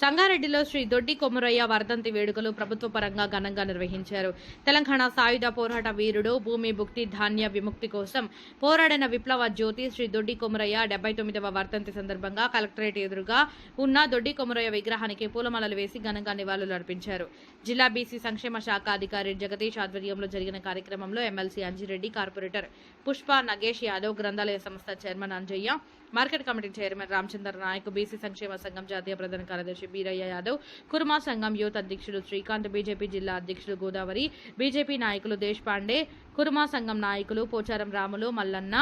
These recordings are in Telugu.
సంగారెడ్డిలో శ్రీ దొడ్డి కొమరయ్య వర్ధంతి వేడుకలు ప్రభుత్వ పరంగా ఘనంగా నిర్వహించారు. తెలంగాణ సాయుధ పోరాట వీరుడు భూమి భుక్తి ధాన్య విముక్తి కోసం పోరాడిన విప్లవ జ్యోతి శ్రీ దొడ్డి కొమరయ్య డెబ్బై తొమ్మిదవ వర్ధంతి సందర్భంగా కలెక్టరేట్ ఎదురుగా ఉన్న దొడ్డి కొమరయ్య విగ్రహానికి పూలమాలలు వేసి ఘనంగా నివాళులు అర్పించారు. జిల్లా బీసీ సంక్షేమ శాఖ అధికారి జగదీష్ ఆధ్వర్యంలో జరిగిన కార్యక్రమంలో ఎమ్మెల్సీ అంజిరెడ్డి కార్పొరేటర్ పుష్ప నగేష్ యాదవ్ గ్రంథాలయ సంస్థ chairman Anjaiah market committee chairman Ramachandra Naik BC సంక్షేమ సంఘం జాతీయ ప్రధాన కార్యదర్శి బీరయ్య యాదవ్ కుర్మా సంఘం యూత్ అధ్యక్షులు శ్రీకాంత్ బీజేపీ జిల్లా అధ్యక్షులు గోదావరి బీజేపీ నాయకులు దేశ్ పాండే కుర్మా సంఘం నాయకులు పోచారం రాములు మల్లన్న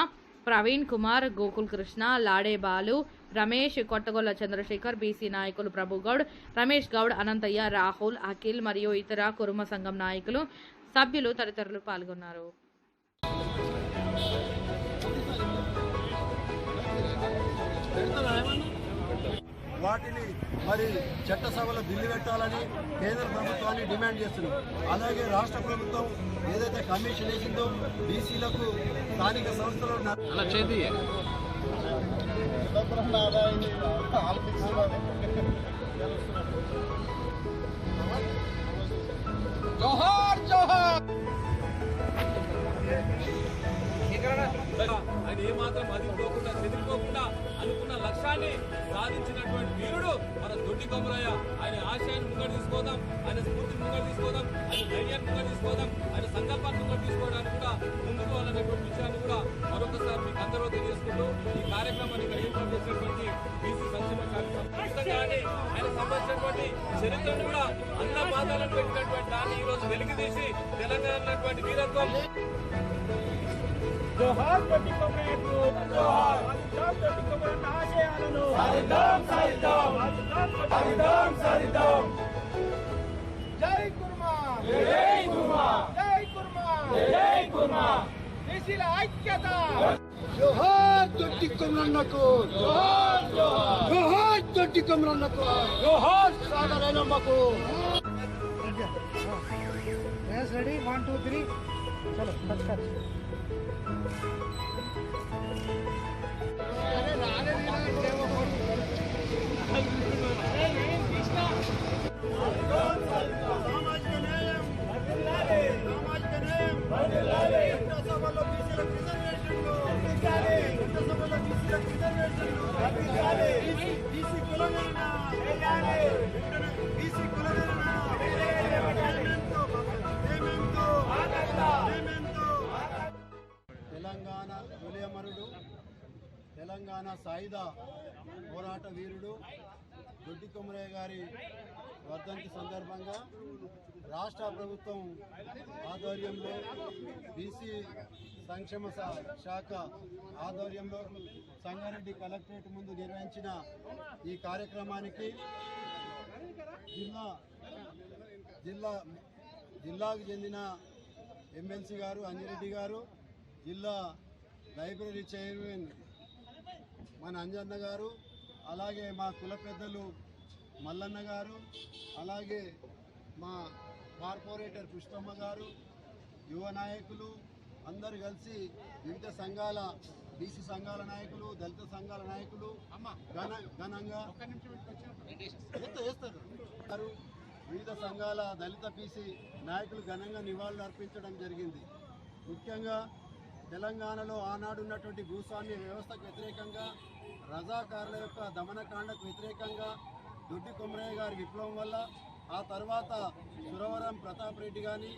ప్రవీణ్ కుమార్ గోకుల్ కృష్ణ లాడే బాలు రమేష్ కొట్టగొల్ల చంద్రశేఖర్ బీసీ నాయకులు ప్రభుగౌడ్ రమేష్ గౌడ్ అనంతయ్య రాహుల్ అఖిల్ మరియు ఇతర కురుమ సంఘం నాయకులు సభ్యులు తదితరులు పాల్గొన్నారు. వాటిని మరి చట్టసభలో బిల్లు పెట్టాలని కేంద్ర ప్రభుత్వాన్ని డిమాండ్ చేస్తున్నాం. అలాగే రాష్ట్ర ప్రభుత్వం ఏదైతే కమిషన్ వేసిందో బీసీలకు స్థానిక సంస్థలు జోహార్ జోహార్! ఆయన ఏమాత్రం అదిపోకుండా చెదిరిపోకుండా అనుకున్న లక్ష్యాన్ని సాధించినటువంటి వీరుడు మన దొడ్డి కొమరయ్య. ఆయన ఆశయాన్ని ముంగడు తీసుకోదాం ఆయన స్ఫూర్తిని ముంగడు తీసుకోదాం ఆయన ధైర్యాన్ని ముంగడు తీసుకోదాం ఆయన సంకల్పాన్ని ముంగడు తీసుకోవడానికి కూడా ముందుకు వాళ్ళనేటువంటి విషయాన్ని కూడా మరొకసారి మీకు అందరూ తెలియజేసుకుంటూ ఈ కార్యక్రమాన్ని ఇక్కడ ఏర్పాటు చేసినటువంటి బీసీ సంక్షేమ కార్యక్రమం. ఆయన సంబంధించినటువంటి చరిత్రను కూడా అన్న పాదాలను పెట్టినటువంటి దాన్ని ఈ రోజు వెలికి తెలంగాణ వీరత్వం జోహార్ ప్రతి కొమరేకు జోహార్ సాధిద్దాం ప్రతి కొమరేకు ఆశయాలను సాధిద్దాం సాధిద్దాం సాధిద్దాం సాధిద్దాం జై కుర్మా జై కుర్మా జై కుర్మా జై కుర్మా బీసీల ఐక్యత జోహార్ దొడ్డి కొమరన్నకు జోహార్ జోహార్ జోహార్ దొడ్డి కొమరన్నకు జోహార్ సాగరేనమ్మకు రెడీ వన్ టూ త్రీ चलो कट कर సామాజిక రిజర్వేషన్లు తొలియమరుడు తెలంగాణ సాయుధ పోరాట వీరుడు దొడ్డి కొమరయ్య గారి వర్ధంతి సందర్భంగా రాష్ట్ర ప్రభుత్వం ఆధ్వర్యంలో బీసీ సంక్షేమ శాఖ ఆధ్వర్యంలో సంగారెడ్డి కలెక్టరేట్ ముందు నిర్వహించిన ఈ కార్యక్రమానికి జిల్లా జిల్లా జిల్లాకు చెందిన ఎమ్మెల్సీ గారు అంజిరెడ్డి గారు జిల్లా లైబ్రరీ చైర్మన్ మన అంజన్న గారు అలాగే మా కుల పెద్దలు మల్లన్న గారు అలాగే మా కార్పొరేటర్ పుష్పమ్మ గారు యువ నాయకులు అందరు కలిసి వివిధ సంఘాల బీసీ సంఘాల నాయకులు దళిత సంఘాల నాయకులు ఘన ఘనంగా వేస్తారు గారు వివిధ సంఘాల దళిత బీసీ నాయకులు ఘనంగా నివాళులు అర్పించడం జరిగింది. ముఖ్యంగా తెలంగాణలో ఆనాడు ఉన్నటువంటి భూస్వామ్య వ్యవస్థకు వ్యతిరేకంగా రజాకారుల యొక్క దమనకాండకు వ్యతిరేకంగా దొడ్డి కొమరయ్య గారి విప్లవం వల్ల ఆ తర్వాత సురవరం ప్రతాప్ రెడ్డి కానీ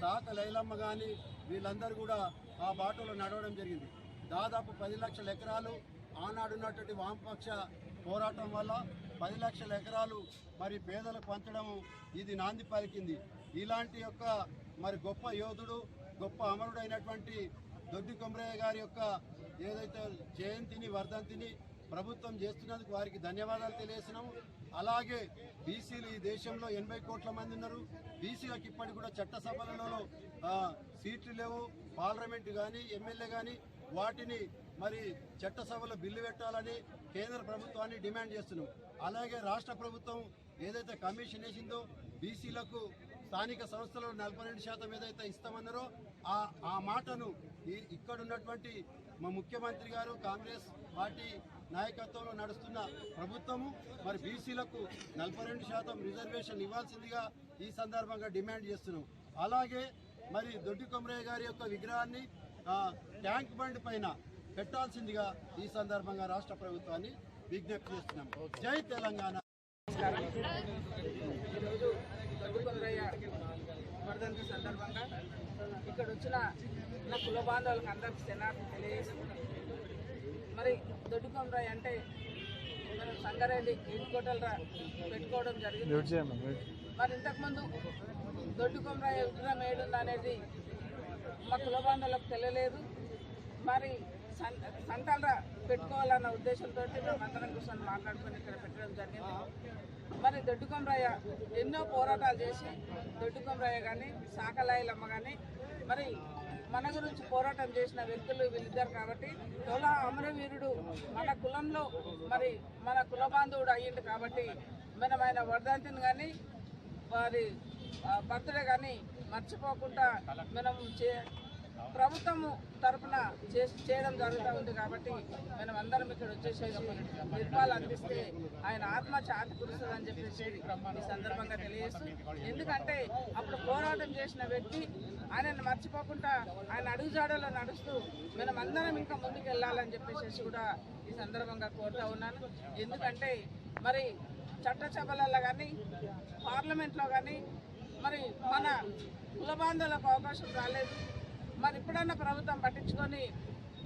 సాక లైలమ్మ కానీ వీళ్ళందరూ కూడా ఆ బాటలో నడవడం జరిగింది. దాదాపు పది లక్షల ఎకరాలు ఆనాడున్నటువంటి వామపక్ష పోరాటం వల్ల పది లక్షల ఎకరాలు మరి పేదలకు పంచడం ఇది నాంది పలికింది. ఇలాంటి యొక్క మరి గొప్ప యోధుడు గొప్ప అమరుడైనటువంటి దొడ్డి కొమరయ్య గారి యొక్క ఏదైతే జయంతిని వర్ధంతిని ప్రభుత్వం చేస్తున్నందుకు వారికి ధన్యవాదాలు తెలియజేసినాము అలాగే బీసీలు ఈ దేశంలో ఎనభై కోట్ల మంది ఉన్నారు. బీసీలకు ఇప్పటికి కూడా చట్టసభలలో సీట్లు లేవు. పార్లమెంట్ కానీ ఎమ్మెల్యే కానీ వాటిని మరి చట్టసభలో బిల్లు పెట్టాలని కేంద్ర ప్రభుత్వాన్ని డిమాండ్ చేస్తున్నాం అలాగే రాష్ట్ర ప్రభుత్వం ఏదైతే కమిషన్ వేసిందో బీసీలకు స్థానిక సంస్థలు నలభై రెండు శాతం ఏదైతే ఇస్తామన్నారో ఆ ఆ మాటను ఈ ఇక్కడ ఉన్నటువంటి మా ముఖ్యమంత్రి గారు కాంగ్రెస్ పార్టీ నాయకత్వంలో నడుస్తున్న ప్రభుత్వము మరి బీసీలకు నలభై రెండు శాతం రిజర్వేషన్ ఇవ్వాల్సిందిగా ఈ సందర్భంగా డిమాండ్ చేస్తున్నాం. అలాగే మరి దొడ్డి కొమరయ్య గారి యొక్క విగ్రహాన్ని ట్యాంక్ బండ్ పైన పెట్టాల్సిందిగా ఈ సందర్భంగా రాష్ట్ర ప్రభుత్వాన్ని విజ్ఞప్తి చేస్తున్నాం. జై తెలంగాణ. వర్ధంతి సందర్భంగా ఇక్కడ వచ్చిన నా కుల బాంధవులకు అందరికి శనార్థి తెలియజేస్తున్నాం మరి దొడ్డు కొమరయ్య అంటే మనం సంగారెడ్డి హెడ్కోటల్ పెట్టుకోవడం జరిగింది. మరి ఇంతకుముందు దొడ్డు కొమరయ్య విగ్రహం ఏడుంది అనేది మా కుల బాంధవులకు తెలియలేదు. మరి సంతాన పెట్టుకోవాలన్న ఉద్దేశంతో మేము అందరం కూర్చొని మాట్లాడుకొని ఇక్కడ పెట్టడం జరిగింది. దొడ్డుకొమరయ్య ఎన్నో పోరాటాలు చేసి దొడ్డుకొమరయ్య కానీ సాకలాయిలమ్మ కానీ మరి మన గురించి పోరాటం చేసిన వ్యక్తులు వీళ్ళిద్దరు కాబట్టి తొల అమరవీరుడు మన కులంలో మరి మన కుల బాంధవుడు అయ్యిండు కాబట్టి మనం ఆయన వర్ధంతిని కానీ వారి బర్త్డే కానీ మర్చిపోకుండా మనం చే ప్రభుత్వము తరఫున చేయడం జరుగుతూ ఉంది కాబట్టి మనం అందరం ఇక్కడ వచ్చేసేసి నిర్పాలు అందిస్తే ఆయన ఆత్మ చాతి కురుస్తుందని చెప్పేసి ఈ సందర్భంగా తెలియజేస్తూ ఎందుకంటే అప్పుడు పోరాటం చేసిన వ్యక్తి ఆయనను మర్చిపోకుండా ఆయన అడుగుజాడలో నడుస్తూ మనం అందరం ఇంకా ముందుకు వెళ్ళాలని చెప్పేసి కూడా ఈ సందర్భంగా కోరుతా ఉన్నాను. ఎందుకంటే మరి చట్టసభలలో కానీ పార్లమెంట్లో కానీ మరి మన కుల బాంధవులకు అవకాశం రాలేదు. మరి ఇప్పుడన్నా ప్రభుత్వం పట్టించుకొని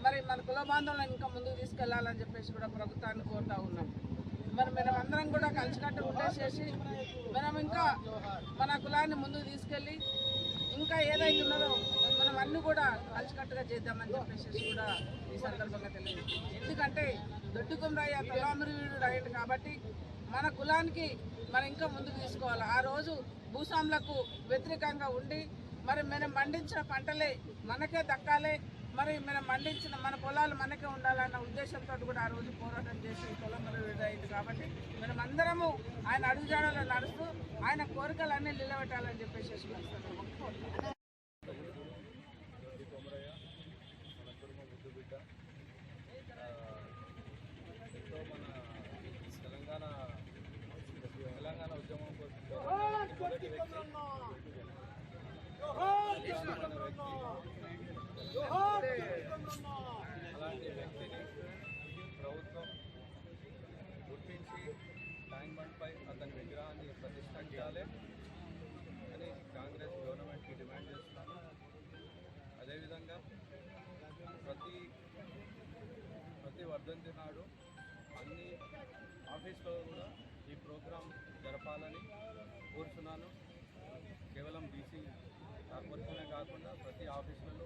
మరి మన కుల బాంధవులను ఇంకా ముందుకు తీసుకెళ్ళాలని చెప్పేసి కూడా ప్రభుత్వాన్ని కోరుతా ఉన్నాం. మరి మనం అందరం కూడా కలిసికట్టు ఉండేసేసి మనం ఇంకా మన కులాన్ని ముందుకు తీసుకెళ్ళి ఇంకా ఏదైతే ఉన్నదో మనం అన్ని కూడా కలిసికట్టుగా చేద్దామని చెప్పేసి కూడా ఈ సందర్భంగా తెలియదు ఎందుకంటే దొడ్డు కుమరయ్య తలామరివీడు అయ్యాడు కాబట్టి మన కులానికి మనం ఇంకా ముందుకు తీసుకోవాలి. ఆ రోజు భూస్వాములకు వ్యతిరేకంగా ఉండి మరి మనం పండించిన పంటలే మనకే దక్కాలి. మరి మనం పండించిన మన పొలాలు మనకే ఉండాలన్న ఉద్దేశంతో కూడా ఆ రోజు పోరాటం చేసి పొలం అయింది కాబట్టి మనం అందరము ఆయన అడుగుజాడలో నడుస్తూ ఆయన కోరికలన్నీ నిలబెట్టాలని చెప్పేసి ప్రతిష్ఠించాలి. అని కాంగ్రెస్ గవర్నమెంట్కి డిమాండ్ చేస్తున్నాను. అదేవిధంగా ప్రతి ప్రతి వర్ధంతి నాడు అన్ని ఆఫీస్లో కూడా ఈ ప్రోగ్రాం జరపాలని కోరుతున్నాను కేవలం బీసీ కార్పొరేషనే కాకుండా ప్రతి ఆఫీసులలో